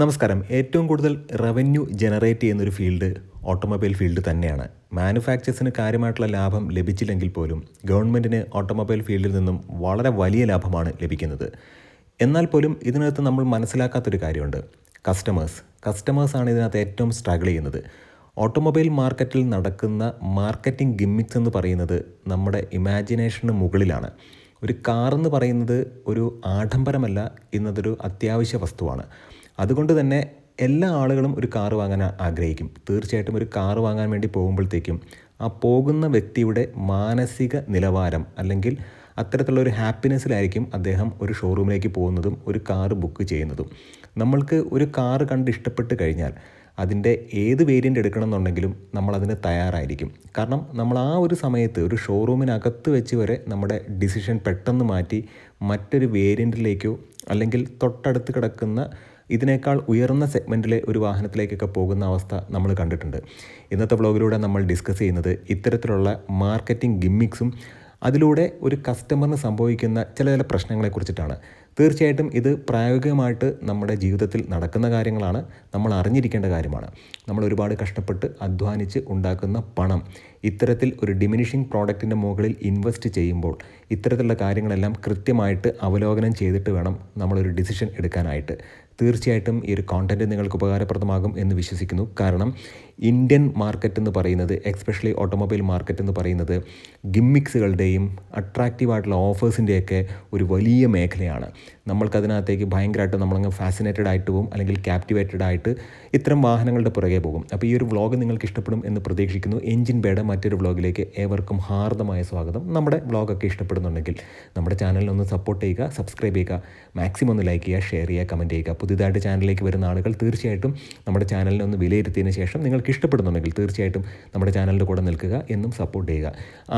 നമസ്കാരം. ഏറ്റവും കൂടുതൽ റവന്യൂ ജനറേറ്റ് ചെയ്യുന്നൊരു ഫീൽഡ് ഓട്ടോമൊബൈൽ ഫീൽഡ് തന്നെയാണ്. മാനുഫാക്ചേഴ്സിന് കാര്യമായിട്ടുള്ള ലാഭം ലഭിച്ചില്ലെങ്കിൽ പോലും ഗവൺമെന്റിന് ഓട്ടോമൊബൈൽ ഫീൽഡിൽ നിന്നും വളരെ വലിയ ലാഭമാണ് ലഭിക്കുന്നത്. എന്നാൽ പോലും ഇതിനകത്ത് നമ്മൾ മനസ്സിലാക്കാത്തൊരു കാര്യമുണ്ട്. കസ്റ്റമേഴ്സ് കസ്റ്റമേഴ്സാണ് ഇതിനകത്ത് ഏറ്റവും സ്ട്രഗിൾ ചെയ്യുന്നത്. ഓട്ടോമൊബൈൽ മാർക്കറ്റിൽ നടക്കുന്ന മാർക്കറ്റിംഗ് ഗിമ്മിക്സ് എന്ന് പറയുന്നത് നമ്മുടെ ഇമാജിനേഷന് മുകളിലാണ്. ഒരു കാർ എന്ന് പറയുന്നത് ഒരു ആഡംബരമല്ല ഇന്നതൊരു അത്യാവശ്യ വസ്തുവാണ്. അതുകൊണ്ട് തന്നെ എല്ലാ ആളുകളും ഒരു കാർ വാങ്ങാൻ ആഗ്രഹിക്കും. തീർച്ചയായിട്ടും ഒരു കാർ വാങ്ങാൻ വേണ്ടി പോകുമ്പോഴത്തേക്കും ആ പോകുന്ന വ്യക്തിയുടെ മാനസിക നിലവാരം അല്ലെങ്കിൽ അത്തരത്തിലുള്ള ഒരു ഹാപ്പിനെസ്സിലായിരിക്കും അദ്ദേഹം ഒരു ഷോറൂമിലേക്ക് പോകുന്നതും ഒരു കാർ ബുക്ക് ചെയ്യുന്നതും. നമ്മൾക്ക് ഒരു കാർ കണ്ട് ഇഷ്ടപ്പെട്ട് കഴിഞ്ഞാൽ അതിന്റെ ഏത് വേരിയന്റ് എടുക്കണം എന്നുണ്ടെങ്കിലും നമ്മളതിന് തയ്യാറായിരിക്കും. കാരണം നമ്മൾ ആ ഒരു സമയത്ത് ഒരു ഷോറൂമിനകത്ത് വെച്ച് വരെ നമ്മുടെ ഡിസിഷൻ പെട്ടെന്ന് മാറ്റി മറ്റൊരു വേരിയന്റിലേക്കോ അല്ലെങ്കിൽ തൊട്ടടുത്ത് കിടക്കുന്ന ഇതിനേക്കാൾ ഉയർന്ന സെഗ്മെന്റിലെ ഒരു വാഹനത്തിലേക്കൊക്കെ പോകുന്ന അവസ്ഥ നമ്മൾ കണ്ടിട്ടുണ്ട്. ഇന്നത്തെ വ്ളോഗിലൂടെ നമ്മൾ ഡിസ്കസ് ചെയ്യുന്നത് ഇത്തരത്തിലുള്ള മാർക്കറ്റിംഗ് ഗിമ്മിക്സും അതിലൂടെ ഒരു കസ്റ്റമറിന് സംഭവിക്കുന്ന ചില ചില പ്രശ്നങ്ങളെക്കുറിച്ചിട്ടാണ്. തീർച്ചയായിട്ടും ഇത് പ്രായോഗികമായിട്ട് നമ്മുടെ ജീവിതത്തിൽ നടക്കുന്ന കാര്യങ്ങളാണ്. നമ്മൾ അറിഞ്ഞിരിക്കേണ്ട കാര്യമാണ്. നമ്മൾ ഒരുപാട് കഷ്ടപ്പെട്ട് അധ്വാനിച്ച് ഉണ്ടാക്കുന്ന പണം ഇത്തരത്തിൽ ഒരു ഡിമിനിഷിങ് പ്രോഡക്റ്റിന്റെ മുകളിൽ ഇൻവെസ്റ്റ് ചെയ്യുമ്പോൾ ഇത്തരത്തിലുള്ള കാര്യങ്ങളെല്ലാം കൃത്യമായിട്ട് അവലോകനം ചെയ്തിട്ട് വേണം നമ്മളൊരു ഡിസിഷൻ എടുക്കാനായിട്ട്. തീർച്ചയായിട്ടും ഈ ഒരു കോണ്ടന്റ് നിങ്ങൾക്ക് ഉപകാരപ്രദമാകും എന്ന് വിശ്വസിക്കുന്നു. കാരണം ഇന്ത്യൻ മാർക്കറ്റ് എന്ന് പറയുന്നത് എക്സ്പെഷ്യലി ഓട്ടോമൊബൈൽ മാർക്കറ്റ് എന്ന് പറയുന്നത് ഗിമ്മിക്സുകളുടെയും അട്രാക്റ്റീവായിട്ടുള്ള ഓഫേഴ്സിന്റെയൊക്കെ ഒരു വലിയ മേഖലയാണ്. നമ്മൾക്കതിനകത്തേക്ക് ഭയങ്കരമായിട്ട് നമ്മളങ്ങ് ഫാസിനേറ്റഡ് ആയിട്ട് പോകും അല്ലെങ്കിൽ ക്യാപ്റ്റിവേറ്റഡ് ആയിട്ട് ഇത്തരം വാഹനങ്ങളുടെ പുറകെ പോകും. അപ്പോൾ ഈ ഒരു വ്ളോഗ് നിങ്ങൾക്ക് ഇഷ്ടപ്പെടും എന്ന് പ്രതീക്ഷിക്കുന്നു. എഞ്ചിൻ ബേഡ മറ്റൊരു വ്ളോഗിലേക്ക് ഏവർക്കും ഹാർദമായ സ്വാഗതം. നമ്മുടെ വ്ളോഗൊക്കെ ഇഷ്ടപ്പെടുന്നുണ്ടെങ്കിൽ നമ്മുടെ ചാനലിനൊന്ന് സപ്പോർട്ട് ചെയ്യുക സബ്സ്ക്രൈബ് ചെയ്യുക മാക്സിമം ഒന്ന് ലൈക്ക് ചെയ്യുക ഷെയർ ചെയ്യുക കമന്റ് ചെയ്യുക. പുതിയതായിട്ട് ചാനലിലേക്ക് വരുന്ന ആളുകൾ തീർച്ചയായിട്ടും നമ്മുടെ ചാനലിനെ ഒന്ന് വിലയിരുത്തിയതിന് ശേഷം നിങ്ങൾക്ക് ഇഷ്ടപ്പെടുന്നുണ്ടെങ്കിൽ തീർച്ചയായിട്ടും നമ്മുടെ ചാനലിന്റെ കൂടെ നിൽക്കുക എന്നും സപ്പോർട്ട് ചെയ്യുക.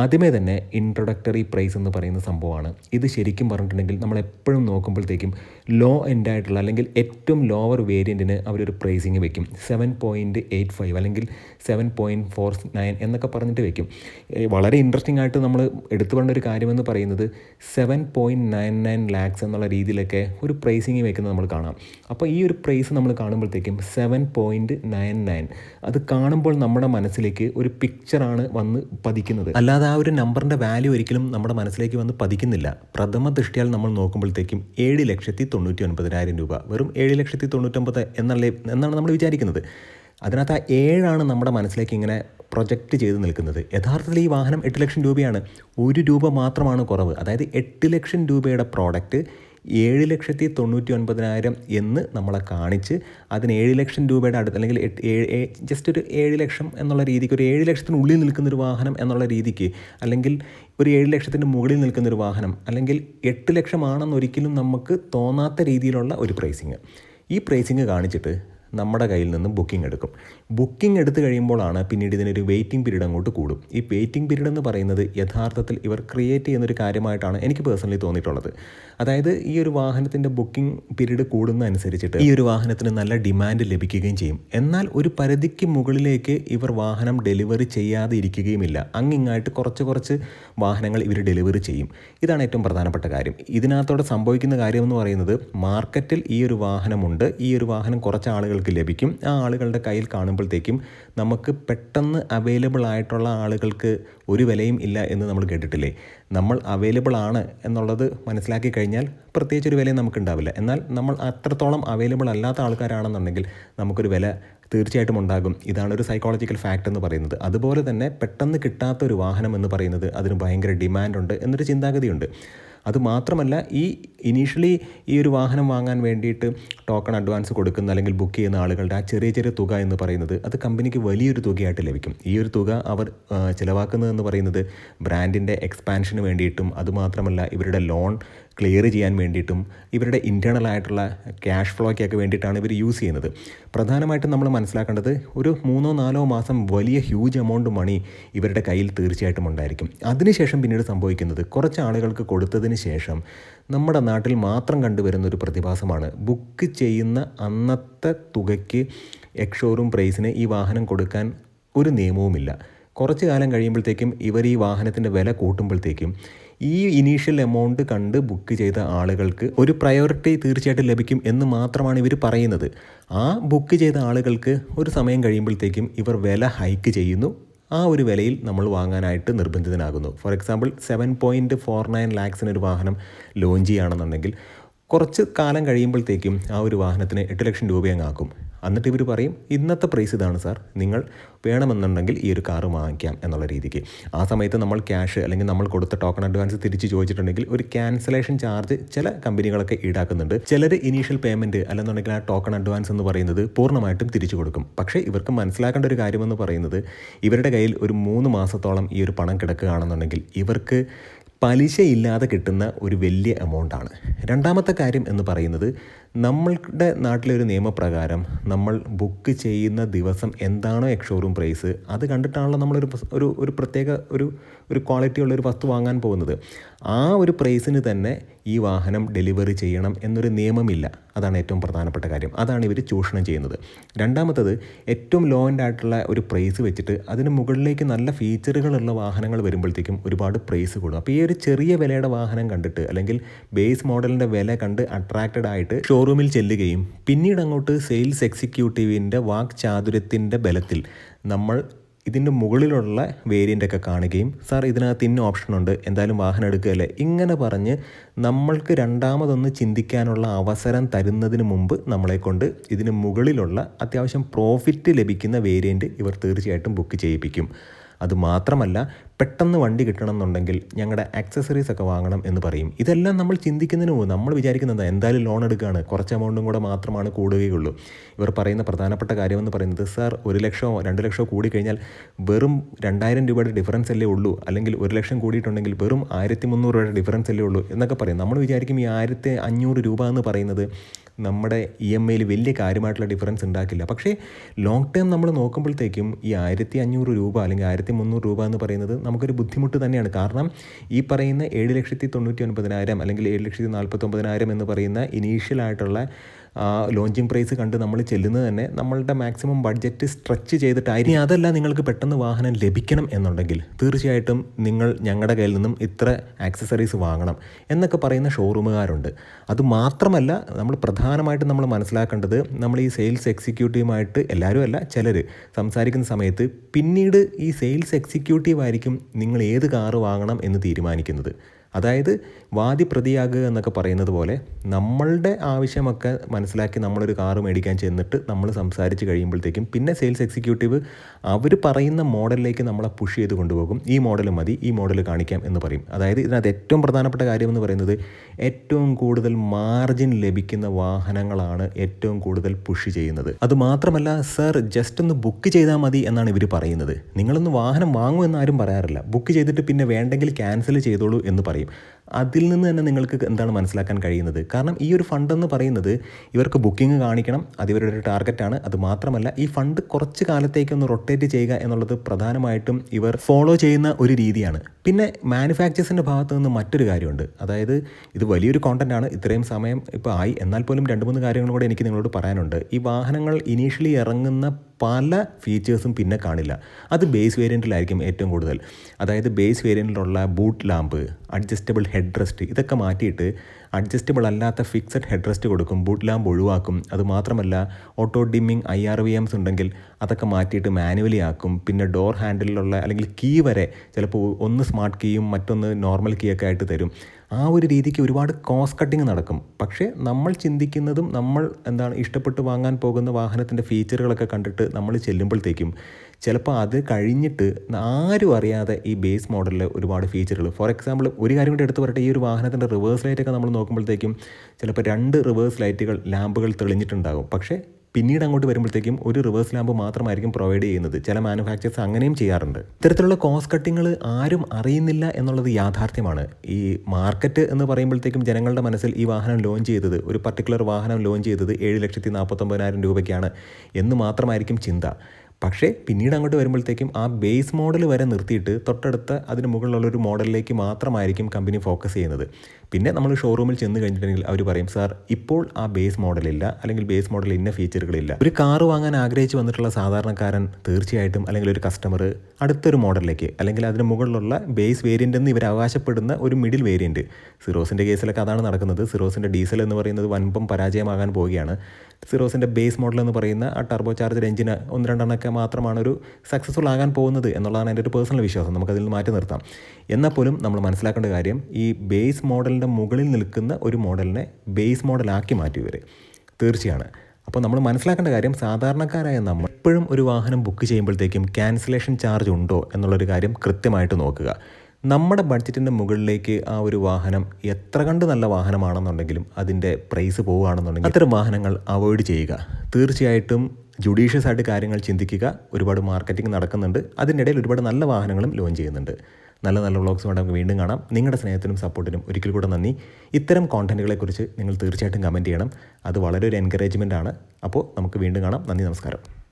ആദ്യമേ തന്നെ ഇൻട്രൊഡക്ടറി പ്രൈസ് എന്ന് പറയുന്ന സംഭവമാണ്. ഇത് ശരിക്കും പറഞ്ഞിട്ടുണ്ടെങ്കിൽ നമ്മൾ എപ്പോഴും നോക്കുമ്പോഴത്തേക്കും ലോ എൻഡ് ആയിട്ടുള്ള അല്ലെങ്കിൽ ഏറ്റവും ലോവർ വേരിയന്റിന് അവരൊരു പ്രൈസിങ് വെക്കും. സെവൻ പോയിന്റ് എയ്റ്റ് ഫൈവ് അല്ലെങ്കിൽ സെവൻ പോയിന്റ് ഫോർ നയൻ എന്നൊക്കെ പറഞ്ഞിട്ട് വെക്കും. വളരെ ഇൻട്രസ്റ്റിംഗ് ആയിട്ട് നമ്മൾ എടുത്തു പറഞ്ഞ ഒരു കാര്യമെന്ന് പറയുന്നത് seven point nine nine lakhs എന്നുള്ള രീതിയിലൊക്കെ ഒരു പ്രൈസിങ് വെക്കുന്നത് നമ്മൾ കാണാം. അപ്പോൾ ഈ ഒരു പ്രൈസ് നമ്മൾ കാണുമ്പോഴത്തേക്കും സെവൻ പോയിന്റ് നയൻ നയൻ അത് കാണുമ്പോൾ നമ്മുടെ മനസ്സിലേക്ക് ഒരു പിക്ചറാണ് വന്ന് പതിക്കുന്നത്. അല്ലാതെ ആ ഒരു നമ്പറിന്റെ വാല്യൂ ഒരിക്കലും നമ്മുടെ മനസ്സിലേക്ക് വന്ന് പതിക്കുന്നില്ല. പ്രഥമ ദൃഷ്ടിയാൽ നമ്മൾ നോക്കുമ്പോഴത്തേക്കും ഏഴ് ലക്ഷത്തി തൊണ്ണൂറ്റി ഒൻപതിനായിരം രൂപ. വെറും ഏഴ് ലക്ഷത്തി തൊണ്ണൂറ്റൊമ്പത് എന്നല്ലേ എന്നാണ് നമ്മൾ വിചാരിക്കുന്നത്. അതിനകത്ത് ആ ഏഴാണ് നമ്മുടെ മനസ്സിലേക്ക് ഇങ്ങനെ പ്രൊജക്റ്റ് ചെയ്ത് നിൽക്കുന്നത്. യഥാർത്ഥത്തിൽ ഈ വാഹനം എട്ട് ലക്ഷം രൂപയാണ്. ഒരു രൂപ മാത്രമാണ് കുറവ്. അതായത് എട്ട് ലക്ഷം രൂപയുടെ പ്രോഡക്റ്റ് ഏഴ് ലക്ഷത്തി തൊണ്ണൂറ്റി ഒൻപതിനായിരം എന്ന് നമ്മളെ കാണിച്ച് അതിന് ഏഴ് ലക്ഷം രൂപയുടെ അടുത്ത് അല്ലെങ്കിൽ ജസ്റ്റ് ഒരു ഏഴ് ലക്ഷം എന്നുള്ള രീതിക്ക് ഒരു ഏഴ് ലക്ഷത്തിനുള്ളിൽ നിൽക്കുന്ന ഒരു വാഹനം എന്നുള്ള രീതിക്ക് അല്ലെങ്കിൽ ഒരു ഏഴ് ലക്ഷത്തിന്റെ മുകളിൽ നിൽക്കുന്ന ഒരു വാഹനം അല്ലെങ്കിൽ എട്ട് ലക്ഷമാണെന്നൊരിക്കലും നമുക്ക് തോന്നാത്ത രീതിയിലുള്ള ഒരു പ്രൈസിങ് ഈ പ്രൈസിങ് കാണിച്ചിട്ട് നമ്മുടെ കയ്യിൽ നിന്നും ബുക്കിംഗ് എടുക്കും. ബുക്കിംഗ് എടുത്തു കഴിയുമ്പോഴാണ് പിന്നീട് ഇതിനൊരു വെയിറ്റിംഗ് പീരീഡ് അങ്ങോട്ട് കൂടും. ഈ വെയിറ്റിംഗ് പീരീഡ് എന്ന് പറയുന്നത് യഥാർത്ഥത്തിൽ ഇവർ ക്രിയേറ്റ് ചെയ്യുന്നൊരു കാര്യമായിട്ടാണ് എനിക്ക് പേഴ്സണലി തോന്നിയിട്ടുള്ളത്. അതായത് ഈ ഒരു വാഹനത്തിന്റെ ബുക്കിംഗ് പീരീഡ് കൂടുന്ന അനുസരിച്ചിട്ട് ഈ ഒരു വാഹനത്തിന് നല്ല ഡിമാൻഡ് ലഭിക്കുകയും ചെയ്യും. എന്നാൽ ഒരു പരിധിക്ക് മുകളിലേക്ക് ഇവർ വാഹനം ഡെലിവറി ചെയ്യാതെ ഇരിക്കുകയുമില്ല. അങ്ങിങ്ങായിട്ട് കുറച്ച് കുറച്ച് വാഹനങ്ങൾ ഇവർ ഡെലിവറി ചെയ്യും. ഇതാണ് ഏറ്റവും പ്രധാനപ്പെട്ട കാര്യം. ഇതിനകത്തോടെ സംഭവിക്കുന്ന കാര്യം എന്ന് പറയുന്നത് മാർക്കറ്റിൽ ഈ ഒരു വാഹനമുണ്ട്. ഈ ഒരു വാഹനം കുറച്ച് ആളുകൾക്ക് ലഭിക്കും. ആ ആളുകളുടെ കയ്യിൽ കാണുമ്പോഴത്തേക്കും നമുക്ക് പെട്ടെന്ന് അവൈലബിൾ ആയിട്ടുള്ള ആളുകൾക്ക് ഒരു വിലയും ഇല്ല എന്ന് നമ്മൾ കേട്ടിട്ടില്ലേ? നമ്മൾ അവൈലബിൾ ആണ് എന്നുള്ളത് മനസ്സിലാക്കി കഴിഞ്ഞാൽ പ്രത്യേകിച്ച് ഒരു വിലയും നമുക്ക് ഉണ്ടാവില്ല എന്നാൽ നമ്മൾ അത്രത്തോളം അവൈലബിൾ അല്ലാത്ത ആൾക്കാരാണെന്നുണ്ടെങ്കിൽ നമുക്കൊരു വില തീർച്ചയായിട്ടും ഉണ്ടാകും. ഇതാണ് ഒരു സൈക്കോളജിക്കൽ ഫാക്റ്റ് എന്ന് പറയുന്നത്. അതുപോലെ തന്നെ പെട്ടെന്ന് കിട്ടാത്ത ഒരു വാഹനം എന്ന് പറയുന്നത് അതിന് ഭയങ്കര ഡിമാൻഡുണ്ട് എന്നൊരു ചിന്താഗതിയുണ്ട്. അത് മാത്രമല്ല ഈ ഇനീഷ്യലി ഈ ഒരു വാഹനം വാങ്ങാൻ വേണ്ടിയിട്ട് ടോക്കൺ അഡ്വാൻസ് കൊടുക്കുന്ന അല്ലെങ്കിൽ ബുക്ക് ചെയ്യുന്ന ആളുകളുടെ ആ ചെറിയ ചെറിയ തുക എന്ന് പറയുന്നത് അത് കമ്പനിക്ക് വലിയൊരു തുകയായിട്ട് ലഭിക്കും. ഈ ഒരു തുക അവർ ചിലവാക്കുന്നതെന്ന് പറയുന്നത് ബ്രാൻഡിന്റെ എക്സ്പാൻഷന് വേണ്ടിയിട്ടും അതുമാത്രമല്ല ഇവരുടെ ലോൺ ക്ലിയർ ചെയ്യാൻ വേണ്ടിയിട്ടും ഇവരുടെ ഇന്റേർണൽ ആയിട്ടുള്ള ക്യാഷ് ഫ്ലോയ്ക്കൊക്കെ വേണ്ടിയിട്ടാണ് ഇവർ യൂസ് ചെയ്യുന്നത്. പ്രധാനമായിട്ടും നമ്മൾ മനസ്സിലാക്കേണ്ടത് ഒരു മൂന്നോ നാലോ മാസം വലിയ ഹ്യൂജ് എമൗണ്ട് മണി ഇവരുടെ കയ്യിൽ തീർച്ചയായിട്ടും ഉണ്ടായിരിക്കും. അതിനുശേഷം പിന്നീട് സംഭവിക്കുന്നത് കുറച്ച് ആളുകൾക്ക് കൊടുത്തതിന് ശേഷം നമ്മുടെ നാട്ടിൽ മാത്രം കണ്ടുവരുന്ന ഒരു പ്രതിഭാസമാണ് ബുക്ക് ചെയ്യുന്ന അന്നത്തെ തുകയ്ക്ക് എക്ഷോറും പ്രൈസിന് ഈ വാഹനം കൊടുക്കാൻ ഒരു നിയമവുമില്ല. കുറച്ച് കാലം കഴിയുമ്പോഴത്തേക്കും ഇവർ ഈ വാഹനത്തിന്റെ വില കൂട്ടുമ്പോഴത്തേക്കും ഈ ഇനീഷ്യൽ എമൗണ്ട് കണ്ട് ബുക്ക് ചെയ്ത ആളുകൾക്ക് ഒരു പ്രയോറിറ്റി തീർച്ചയായിട്ടും ലഭിക്കും എന്ന് മാത്രമാണ് ഇവർ പറയുന്നത്. ആ ബുക്ക് ചെയ്ത ആളുകൾക്ക് ഒരു സമയം കഴിയുമ്പോഴത്തേക്കും ഇവർ വില ഹൈക്ക് ചെയ്യുന്നു. ആ ഒരു വിലയിൽ നമ്മൾ വാങ്ങാനായിട്ട് നിർബന്ധിതനാകുന്നു. For example seven point four nine ലാക്സിന് ഒരു വാഹനം ലോഞ്ച് ചെയ്യുകയാണെന്നുണ്ടെങ്കിൽ കുറച്ച് കാലം കഴിയുമ്പോഴത്തേക്കും ആ ഒരു വാഹനത്തിന് എട്ട് ലക്ഷം രൂപയങ്ങ് ആക്കും. എന്നിട്ട് ഇവർ പറയും ഇന്നത്തെ പ്രൈസ് ഇതാണ് സാർ നിങ്ങൾ വേണമെന്നുണ്ടെങ്കിൽ ഈ ഒരു കാറ് വാങ്ങിക്കാം എന്നുള്ള രീതിക്ക്. ആ സമയത്ത് നമ്മൾ ക്യാഷ് അല്ലെങ്കിൽ നമ്മൾ കൊടുത്ത ടോക്കൺ അഡ്വാൻസ് തിരിച്ച് ചോദിച്ചിട്ടുണ്ടെങ്കിൽ ഒരു ക്യാൻസലേഷൻ ചാർജ് ചില കമ്പനികളൊക്കെ ഈടാക്കുന്നുണ്ട്. ചിലർ ഇനീഷ്യൽ പേയ്മെന്റ് അല്ലെന്നുണ്ടെങ്കിൽ ആ ടോക്കൺ അഡ്വാൻസ് എന്ന് പറയുന്നത് പൂർണമായിട്ടും തിരിച്ചു കൊടുക്കും. പക്ഷേ ഇവർക്ക് മനസ്സിലാക്കേണ്ട ഒരു കാര്യമെന്ന് പറയുന്നത് ഇവരുടെ കയ്യിൽ ഒരു മൂന്ന് മാസത്തോളം ഈ ഒരു പണം കിടക്കുകയാണെന്നുണ്ടെങ്കിൽ ഇവർക്ക് പലിശയില്ലാതെ കിട്ടുന്ന ഒരു വലിയ എമൗണ്ടാണ് രണ്ടാമത്തെ കാര്യം എന്ന് പറയുന്നത് നമ്മളുടെ നാട്ടിലെ ഒരു നിയമപ്രകാരം നമ്മൾ ബുക്ക് ചെയ്യുന്ന ദിവസം എന്താണോ എക്ഷോറൂം പ്രൈസ് അത് കണ്ടിട്ടാണല്ലോ നമ്മളൊരു ഒരു ഒരു പ്രത്യേക ഒരു ഒരു ക്വാളിറ്റി ഉള്ള ഒരു വസ്തു വാങ്ങാൻ പോകുന്നത്. ആ ഒരു പ്രൈസിന് തന്നെ ഈ വാഹനം ഡെലിവറി ചെയ്യണം എന്നൊരു നിയമമില്ല. അതാണ് ഏറ്റവും പ്രധാനപ്പെട്ട കാര്യം. അതാണ് ഇവർ ചൂഷണം ചെയ്യുന്നത്. രണ്ടാമത്തത് ഏറ്റവും ലോ ആയിട്ടുള്ള ഒരു പ്രൈസ് വെച്ചിട്ട് അതിന് മുകളിലേക്ക് നല്ല ഫീച്ചറുകളുള്ള വാഹനങ്ങൾ വരുമ്പോഴത്തേക്കും ഒരുപാട് പ്രൈസ് കൂടും. അപ്പോൾ ഈ ഒരു ചെറിയ വിലയുടെ വാഹനം കണ്ടിട്ട് അല്ലെങ്കിൽ ബേസ് മോഡലിന്റെ വില കണ്ട് അട്രാക്റ്റഡ് ആയിട്ട് ഷോറൂമിൽ ചെല്ലുകയും പിന്നീട് അങ്ങോട്ട് സെയിൽസ് എക്സിക്യൂട്ടീവിന്റെ വാക് ചാതുര്യത്തിന്റെ ബലത്തിൽ നമ്മൾ ഇതിന്റെ മുകളിലുള്ള വേരിയന്റ് ഒക്കെ കാണുകയും സാർ ഇതിനകത്ത് ഇന്ന ഓപ്ഷനുണ്ട് എന്തായാലും വാഹനം എടുക്കുകയല്ലേ ഇങ്ങനെ പറഞ്ഞ് നമ്മൾക്ക് രണ്ടാമതൊന്ന് ചിന്തിക്കാനുള്ള അവസരം തരുന്നതിന് മുമ്പ് നമ്മളെ കൊണ്ട് ഇതിന് മുകളിലുള്ള അത്യാവശ്യം പ്രോഫിറ്റ് ലഭിക്കുന്ന വേരിയന്റ് ഇവർ തീർച്ചയായിട്ടും ബുക്ക് ചെയ്യിപ്പിക്കും. അതുമാത്രമല്ല പെട്ടെന്ന് വണ്ടി കിട്ടണം എന്നുണ്ടെങ്കിൽ ഞങ്ങളുടെ ആക്സസറീസ് ഒക്കെ വാങ്ങണം എന്ന് പറയും. ഇതെല്ലാം നമ്മൾ ചിന്തിക്കുന്നതിന് മുമ്പ് നമ്മൾ വിചാരിക്കുന്നത് എന്തായാലും ലോൺ എടുക്കുകയാണ് കുറച്ച് എമൗണ്ടും കൂടെ മാത്രമാണ് കൂടുകയുള്ളൂ. ഇവർ പറയുന്ന പ്രധാനപ്പെട്ട കാര്യമെന്ന് പറയുന്നത് സാർ ഒരു ലക്ഷമോ രണ്ട് ലക്ഷമോ കൂടി കഴിഞ്ഞാൽ വെറും രണ്ടായിരം രൂപയുടെ ഡിഫറൻസ് അല്ലേ ഉള്ളൂ? അല്ലെങ്കിൽ ഒരു ലക്ഷം കൂടിയിട്ടുണ്ടെങ്കിൽ വെറും ആയിരത്തി മുന്നൂറ് രൂപയുടെ ഡിഫറൻസ് അല്ലേ ഉള്ളൂ? എന്നൊക്കെ പറയും. നമ്മൾ വിചാരിക്കും ഈ ആയിരത്തി അഞ്ഞൂറ് രൂപ എന്ന് പറയുന്നത് നമ്മുടെ ഇ എം ഐയിൽ വലിയ കാര്യമായിട്ടുള്ള ഡിഫറൻസ് ഉണ്ടാക്കില്ല. പക്ഷേ ലോങ് ടേം നമ്മൾ നോക്കുമ്പോഴത്തേക്കും ഈ ആയിരത്തി അഞ്ഞൂറ് രൂപ അല്ലെങ്കിൽ ആയിരത്തി മുന്നൂറ് രൂപ എന്ന് പറയുന്നത് നമുക്കൊരു ബുദ്ധിമുട്ട് തന്നെയാണ്. കാരണം ഈ പറയുന്ന ഏഴ് ലക്ഷത്തി തൊണ്ണൂറ്റി ഒൻപതിനായിരം അല്ലെങ്കിൽ ഏഴ് ലക്ഷത്തി നാൽപ്പത്തൊമ്പതിനായിരം എന്ന് പറയുന്ന ഇനീഷ്യൽ ആയിട്ടുള്ള ലോഞ്ചിങ് പ്രൈസ് കണ്ട് നമ്മൾ ചെല്ലുന്നത് തന്നെ നമ്മളുടെ മാക്സിമം ബഡ്ജറ്റ് സ്ട്രെച്ച് ചെയ്തിട്ടായിരിക്കും. അതല്ല നിങ്ങൾക്ക് പെട്ടെന്ന് വാഹനം ലഭിക്കണം എന്നുണ്ടെങ്കിൽ തീർച്ചയായിട്ടും നിങ്ങൾ ഞങ്ങളുടെ കയ്യിൽ നിന്നും ഇത്ര ആക്സസറീസ് വാങ്ങണം എന്നൊക്കെ പറയുന്ന ഷോറൂമുകാരുണ്ട് അത് മാത്രമല്ല നമ്മൾ പ്രധാനമായിട്ടും നമ്മൾ മനസ്സിലാക്കേണ്ടത് നമ്മൾ ഈ സെയിൽസ് എക്സിക്യൂട്ടീവുമായിട്ട് എല്ലാവരും അല്ല ചിലർ സംസാരിക്കുന്ന സമയത്ത് പിന്നീട് ഈ സെയിൽസ് എക്സിക്യൂട്ടീവ് ആയിരിക്കും നിങ്ങൾ ഏത് കാറ് വാങ്ങണം എന്ന് തീരുമാനിക്കുന്നത്. അതായത് വാദി പ്രതിയാകുക എന്നൊക്കെ പറയുന്നത് പോലെ നമ്മളുടെ ആവശ്യമൊക്കെ മനസ്സിലാക്കി നമ്മളൊരു കാറ് മേടിക്കാൻ ചെന്നിട്ട് നമ്മൾ സംസാരിച്ച് കഴിയുമ്പോഴത്തേക്കും പിന്നെ സെയിൽസ് എക്സിക്യൂട്ടീവ് അവർ പറയുന്ന മോഡലിലേക്ക് നമ്മളെ പുഷ് ചെയ്ത് കൊണ്ടുപോകും. ഈ മോഡൽ മതി ഈ മോഡൽ കാണിക്കാം എന്ന് പറയും. അതായത് ഇതിനകത്ത് ഏറ്റവും പ്രധാനപ്പെട്ട കാര്യം എന്ന് പറയുന്നത് ഏറ്റവും കൂടുതൽ മാർജിൻ ലഭിക്കുന്ന വാഹനങ്ങളാണ് ഏറ്റവും കൂടുതൽ പുഷ് ചെയ്യുന്നത്. അതുമാത്രമല്ല സർ ജസ്റ്റ് ഒന്ന് ബുക്ക് ചെയ്താൽ മതി എന്നാണ് ഇവർ പറയുന്നത്. നിങ്ങളൊന്ന് വാഹനം വാങ്ങുമെന്ന് ആരും പറയാറില്ല. ബുക്ക് ചെയ്തിട്ട് പിന്നെ വേണ്ടെങ്കിൽ ക്യാൻസൽ ചെയ്തോളൂ എന്ന് പറയും. game. അതിൽ നിന്ന് തന്നെ നിങ്ങൾക്ക് എന്താണ് മനസ്സിലാക്കാൻ കഴിയുന്നത്? കാരണം ഈ ഒരു ഫണ്ട് എന്ന് പറയുന്നത് ഇവർക്ക് ബുക്കിംഗ് കാണിക്കണം അത് ഇവരുടെ ഒരു ടാർഗറ്റാണ് അത് മാത്രമല്ല ഈ ഫണ്ട് കുറച്ച് കാലത്തേക്കൊന്ന് റൊട്ടേറ്റ് ചെയ്യുക എന്നുള്ളത് പ്രധാനമായിട്ടും ഇവർ ഫോളോ ചെയ്യുന്ന ഒരു രീതിയാണ്. പിന്നെ മാനുഫാക്ചേഴ്സിന്റെ ഭാഗത്ത് നിന്ന് മറ്റൊരു കാര്യമുണ്ട്. അതായത് ഇത് വലിയൊരു കോണ്ടന്റ് ആണ്. ഇത്രയും സമയം ഇപ്പോൾ ആയി. എന്നാൽ പോലും രണ്ട് മൂന്ന് കാര്യങ്ങൾ കൂടെ എനിക്ക് നിങ്ങളോട് പറയാനുണ്ട്. ഈ വാഹനങ്ങൾ ഇനീഷ്യലി ഇറങ്ങുന്ന പല ഫീച്ചേഴ്സും പിന്നെ കാണില്ല. അത് ബേസ് വേരിയന്റിലായിരിക്കും ഏറ്റവും കൂടുതൽ. അതായത് base വേരിയന്റിലുള്ള boot lamp adjustable head rest ഇതൊക്കെ മാറ്റിയിട്ട് അഡ്ജസ്റ്റബിൾ അല്ലാത്ത ഫിക്സഡ് ഹെഡ് റെസ്റ്റ് കൊടുക്കും ബൂട്ട് ലാമ്പ് ഒഴിവാക്കും. അതുമാത്രമല്ല auto dimming I R V Ms ഉണ്ടെങ്കിൽ അതൊക്കെ മാറ്റിയിട്ട് മാനുവലി ആക്കും. പിന്നെ ഡോർ ഹാൻഡിലുള്ള അല്ലെങ്കിൽ കീ വരെ ചിലപ്പോൾ ഒന്ന് സ്മാർട്ട് കീയും മറ്റൊന്ന് നോർമൽ കീയൊക്കെ ആയിട്ട് തരും. ആ ഒരു രീതിക്ക് ഒരുപാട് കോസ്റ്റ് കട്ടിങ് നടക്കും. പക്ഷേ നമ്മൾ ചിന്തിക്കുന്നതും നമ്മൾ എന്താണ് ഇഷ്ടപ്പെട്ട് വാങ്ങാൻ പോകുന്ന വാഹനത്തിന്റെ ഫീച്ചറുകളൊക്കെ കണ്ടിട്ട് നമ്മൾ ചെല്ലുമ്പോഴത്തേക്കും ചിലപ്പോൾ അത് കഴിഞ്ഞിട്ട് ആരും അറിയാതെ ഈ ബേസ് മോഡലിൽ ഒരുപാട് ഫീച്ചറുകൾ ഫോർ എക്സാമ്പിൾ ഒരു കാര്യം കൂടി എടുത്ത് പറയട്ടെ ഈ ഒരു വാഹനത്തിന്റെ റിവേഴ്സ് ലൈറ്റൊക്കെ നമ്മൾ നോക്കുമ്പോഴത്തേക്കും ചിലപ്പോൾ രണ്ട് റിവേഴ്സ് ലൈറ്റുകൾ ലാമ്പുകൾ തെളിഞ്ഞിട്ടുണ്ടാകും. പക്ഷേ പിന്നീട് അങ്ങോട്ട് വരുമ്പോഴത്തേക്കും ഒരു റിവേഴ്സ് ലാമ്പ് മാത്രമായിരിക്കും പ്രൊവൈഡ് ചെയ്യുന്നത്. ചില മാനുഫാക്ചേഴ്സ് അങ്ങനെയും ചെയ്യാറുണ്ട്. ഇത്തരത്തിലുള്ള കോസ്റ്റ് കട്ടിങ്ങൾ ആരും അറിയുന്നില്ല എന്നുള്ളത് യാഥാർത്ഥ്യമാണ്. ഈ മാർക്കറ്റ് എന്ന് പറയുമ്പോഴത്തേക്കും ജനങ്ങളുടെ മനസ്സിൽ ഈ വാഹനം ലോഞ്ച് ചെയ്തത് ഒരു പർട്ടിക്കുലർ വാഹനം ലോഞ്ച് ചെയ്തത് ഏഴ് ലക്ഷത്തി നാൽപ്പത്തൊമ്പതിനായിരം രൂപയ്ക്കാണ് എന്ന് മാത്രമായിരിക്കും ചിന്ത. പക്ഷേ പിന്നീട് അങ്ങോട്ട് വരുമ്പോഴത്തേക്കും ആ ബേസ് മോഡൽ വരെ നിർത്തിയിട്ട് തൊട്ടടുത്ത അതിന് മുകളിലുള്ള ഒരു മോഡലിലേക്ക് മാത്രമായിരിക്കും കമ്പനി ഫോക്കസ് ചെയ്യുന്നത്. പിന്നെ നമ്മൾ ഷോറൂമിൽ ചെന്ന് കഴിഞ്ഞിട്ടുണ്ടെങ്കിൽ അവർ പറയും സാർ ഇപ്പോൾ ആ ബേസ് മോഡലില്ല അല്ലെങ്കിൽ ബേസ് മോഡൽ ഇന്ന ഫീച്ചറുകളില്ല ഒരു കാർ വാങ്ങാൻ ആഗ്രഹിച്ച് വന്നിട്ടുള്ള സാധാരണക്കാരൻ തീർച്ചയായിട്ടും അല്ലെങ്കിൽ ഒരു കസ്റ്റമർ അടുത്തൊരു മോഡലിലേക്ക് അല്ലെങ്കിൽ അതിന് മുകളിലുള്ള ബേസ് വേരിയന്റ് എന്ന് ഇവർ അവകാശപ്പെടുന്ന ഒരു മിഡിൽ വേരിയന്റ് സിറോസിന്റെ കേസിലൊക്കെ അതാണ് നടക്കുന്നത്. സിറോസിന്റെ ഡീസൽ എന്ന് പറയുന്നത് വൻപം പരാജയമാകാൻ പോവുകയാണ്. സിറോസിന്റെ ബേസ് മോഡൽ എന്ന് പറയുന്ന ആ ടർബോ ചാർജർ എഞ്ചിന് ഒന്ന് രണ്ടെണ്ണമൊക്കെ മാത്രമാണ് ഒരു സക്സസ്ഫുൾ ആകാൻ പോകുന്നത് എന്നുള്ളതാണ് എന്റെ ഒരു പേഴ്സണൽ വിശ്വാസം. നമുക്കതിൽ മാറ്റി നിർത്താം. എന്നാൽ പോലും നമ്മൾ മനസ്സിലാക്കേണ്ട കാര്യം ഈ ബേസ് മോഡലിന്റെ മുകളിൽ നിൽക്കുന്ന ഒരു മോഡലിനെ ബേസ് മോഡലാക്കി മാറ്റി ഇവർ തീർച്ചയാണ്. അപ്പോൾ നമ്മൾ മനസ്സിലാക്കേണ്ട കാര്യം സാധാരണക്കാരായ നമ്മൾ എപ്പോഴും ഒരു വാഹനം ബുക്ക് ചെയ്യുമ്പോഴത്തേക്കും ക്യാൻസലേഷൻ ചാർജ് ഉണ്ടോ എന്നുള്ളൊരു കാര്യം കൃത്യമായിട്ട് നോക്കുക. നമ്മുടെ ബഡ്ജറ്റിന്റെ മുകളിലേക്ക് ആ ഒരു വാഹനം എത്ര കണ്ട് നല്ല വാഹനമാണെന്നുണ്ടെങ്കിലും അതിന്റെ പ്രൈസ് പോവുകയാണെന്നുണ്ടെങ്കിൽ അത്തരം വാഹനങ്ങൾ അവോയ്ഡ് ചെയ്യുക. തീർച്ചയായിട്ടും ജുഡീഷ്യസ് ആയിട്ട് കാര്യങ്ങൾ ചിന്തിക്കുക. ഒരുപാട് മാർക്കറ്റിംഗ് നടക്കുന്നുണ്ട്. അതിനിടയിൽ ഒരുപാട് നല്ല വാഹനങ്ങളും ലോഞ്ച് ചെയ്യുന്നുണ്ട്. നല്ല നല്ല വ്ളോഗ്സുമായിട്ട് നമുക്ക് വീണ്ടും കാണാം. നിങ്ങളുടെ സ്നേഹത്തിനും സപ്പോർട്ടിനും ഒരിക്കൽ കൂടെ നന്ദി. ഇത്തരം കോണ്ടന്റുകളെക്കുറിച്ച് നിങ്ങൾ തീർച്ചയായിട്ടും കമന്റ് ചെയ്യണം. അത് വളരെ ഒരു എൻകറേജ്മെന്റ് ആണ്. അപ്പോൾ നമുക്ക് വീണ്ടും കാണാം. നന്ദി നമസ്കാരം.